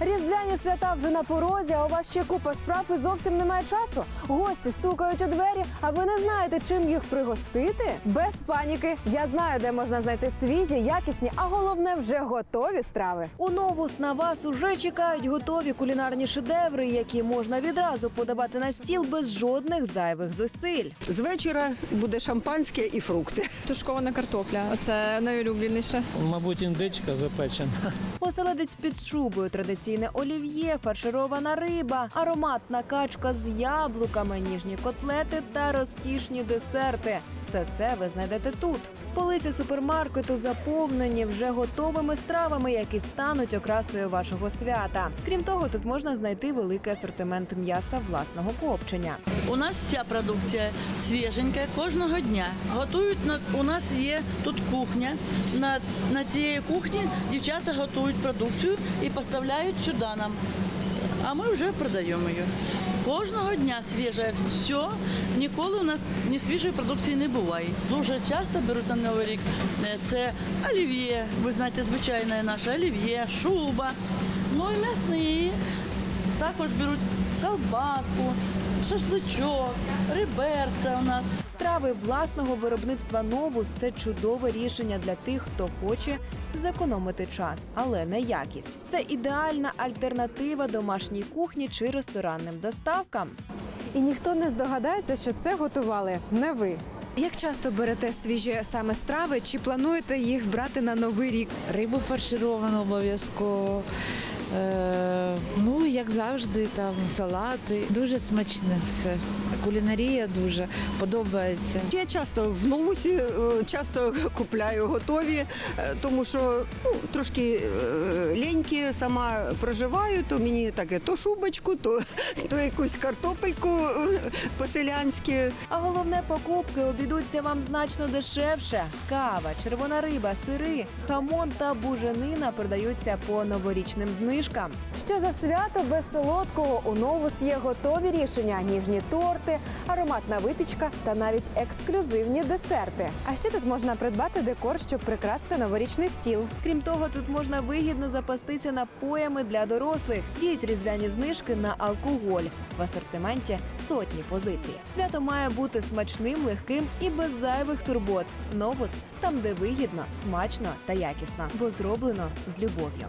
Різдвяні свята вже на порозі, а у вас ще купа справ і зовсім немає часу. Гості стукають у двері, а ви не знаєте, чим їх пригостити? Без паніки. Я знаю, де можна знайти свіжі, якісні, а головне вже готові страви. У новус на вас уже чекають готові кулінарні шедеври, які можна відразу подавати на стіл без жодних зайвих зусиль. З вечора буде шампанське і фрукти. Тушкована картопля. Оце найулюбленіше. Мабуть, індичка запечена. Оселедець під шубою, традиційне олів'є, фарширована риба, ароматна качка з яблуками, ніжні котлети та розкішні десерти. Все це ви знайдете тут. Полиці супермаркету заповнені вже готовими стравами, які стануть окрасою вашого свята. Крім того, тут можна знайти великий асортимент м'яса власного копчення. У нас вся продукція свіженька кожного дня. Готують на у нас є тут кухня. На, на цієї кухні дівчата готують продукцію і поставляють сюди нам. А ми вже продаємо її. Кожного дня свіже все. Ніколи у нас ні свіжої продукції не буває. Дуже часто беруть на Новий рік. е, Це олів'є, ви знаєте, звичайне наше олів'є, шуба. Ну і м'ясні. Також беруть колбаску, шашличок, риберця у нас. Страви власного виробництва новус це чудове рішення для тих, хто хоче зекономити час, але не якість. Це ідеальна альтернатива домашній кухні чи ресторанним доставкам. І ніхто не здогадається, що це готували не ви. Як часто берете свіжі саме страви, чи плануєте їх брати на новий рік? Рибу фаршировану обов'язково. Е, ну, як завжди, там салати. Дуже смачне все. Кулінарія дуже подобається. Я часто в новусі е, часто купляю готові, е, тому що ну, трошки е, ліньки сама проживаю, то мені таке то шубочку, то, то якусь картопельку по-селянськи. А головне, покупки обійдуться вам значно дешевше. Кава, червона риба, сири, хамон та буженина продаються по новорічним знижкам. Що за свято без солодкого у новус є готові рішення: ніжні торти, ароматна випічка та навіть ексклюзивні десерти. А ще тут можна придбати декор, щоб прикрасити новорічний стіл. Крім того, тут можна вигідно запастися напоями для дорослих. Діють різдвяні знижки на алкоголь. В асортименті сотні позицій. Свято має бути смачним, легким і без зайвих турбот. Новус там, де вигідно, смачно та якісно, бо зроблено з любов'ю.